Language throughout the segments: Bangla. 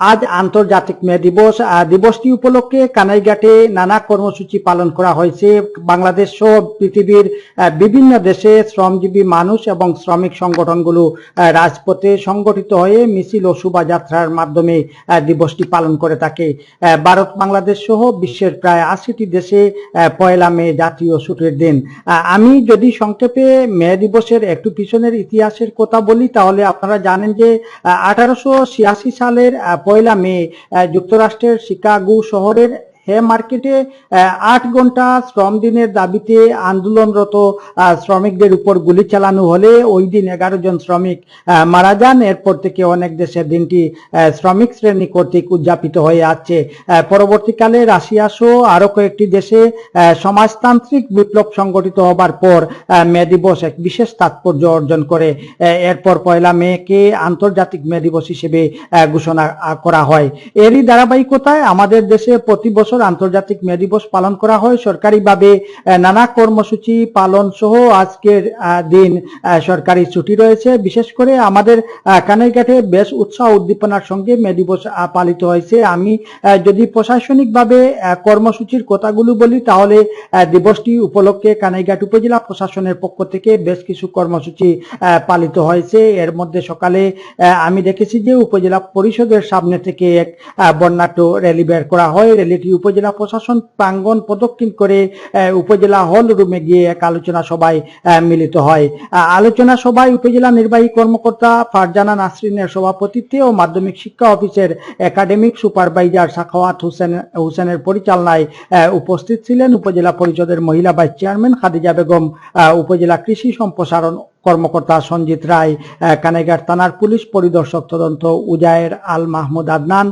আজ আন্তর্জাতিক মে দিবস দিবসটি উপলক্ষে কানাইঘাটে নানা কর্মসূচি পালন করা হয়েছে। বাংলাদেশ সহ পৃথিবীর বিভিন্ন দেশে শ্রমজীবী মানুষ এবং শ্রমিক সংগঠনগুলো রাজপথে সংগঠিত হয়ে মিছিল ও শোভাযাত্রার মাধ্যমে দিবসটি পালন করে থাকে। ভারত, বাংলাদেশ সহ বিশ্বের প্রায় আশিটি দেশে পয়লা মে জাতীয় ছুটির দিন। আমি যদি সংক্ষেপে মে দিবসের একটু পিছনের ইতিহাসের কথা বলি, তাহলে আপনারা জানেন যে আঠারোশো ছিয়াশি সালের পয়লা মে যুক্তরাষ্ট্রের শিকাগো শহরের হে মার্কেটে আট ঘণ্টা শ্রম দিনের দাবিতে আন্দোলনরত শ্রমিকদের উপর গুলি চালানো হলে ওই দিন এগারো জন শ্রমিক মারা যান। এরপর থেকে অনেক দেশে দিনটি শ্রমিক শ্রেণি কর্তৃক উদযাপিত হয়ে আসছে পরবর্তীকালে রাশিয়া সহ আরও কয়েকটি দেশে সমাজতান্ত্রিক বিপ্লব সংগঠিত হবার পর মে দিবস এক বিশেষ তাৎপর্য অর্জন করে। এরপর পয়লা মেকে আন্তর্জাতিক মে দিবস হিসেবে ঘোষণা করা হয়। এরই ধারাবাহিকতায় আমাদের দেশে প্রতি বছর আন্তর্জাতিক মে দিবস পালন করা হয়। সরকারিভাবে নানা কর্মসূচি পালন সহ আজকের দিন সরকারি ছুটি রয়েছে। বিশেষ করে আমাদের কানাইঘাটে বেশ উৎসাহ উদ্দীপনার সঙ্গে মে দিবস পালিত হয়েছে। আমি যদি প্রশাসনিকভাবে কর্মসূচির কথাগুলো বলি, তাহলে দিবসটি উপলক্ষে কানাইঘাট উপজেলা প্রশাসনের পক্ষ থেকে বেশ কিছু কর্মসূচি পালিত হয়েছে। এর মধ্যে সকালে আমি দেখেছি যে উপজেলা পরিষদের সামনে থেকে এক বর্ণাঢ্য র্যালি বের করা হয়। র্যালিটি উপজেলা প্রশাসন প্রাঙ্গণ প্রদক্ষিণ করে উপজেলা হল রুমে গিয়ে এক আলোচনা সভায় মিলিত হয়। আলোচনা সভায় উপজেলা নির্বাহী কর্মকর্তা ফারজানা নাসরিনের সভাপতিত্বে ও মাধ্যমিক শিক্ষা অফিসের একাডেমিক সুপারভাইজার সাখাওয়াত হোসেন, হোসেনের পরিচালনায় উপস্থিত ছিলেন উপজেলা পরিষদের মহিলা ভাইস চেয়ারম্যান খাদিজা বেগম। উপজেলা কৃষি সম্প্রসারণ কর্মকর্তা সঞ্জিত রায় কানাইঘাট থানার পুলিশ পরিদর্শক তদন্ত, উজায়ের আল মাহমুদ আদনান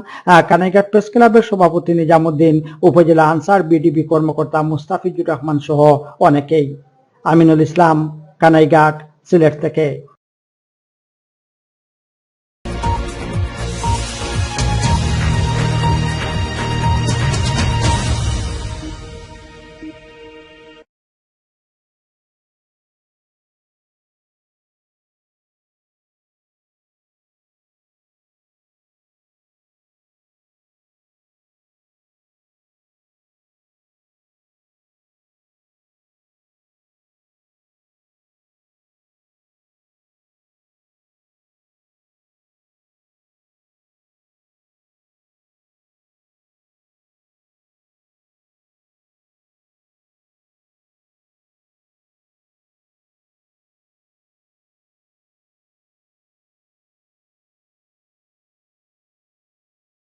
কানাইঘাট প্রেস ক্লাবের সভাপতি নিজামুদ্দিন, উপজেলা আনসার বিডিবি কর্মকর্তা মুস্তাফিজুর রহমান সহ অনেকেই। আমিনুল ইসলাম, কানাইঘাট, সিলেট থেকে।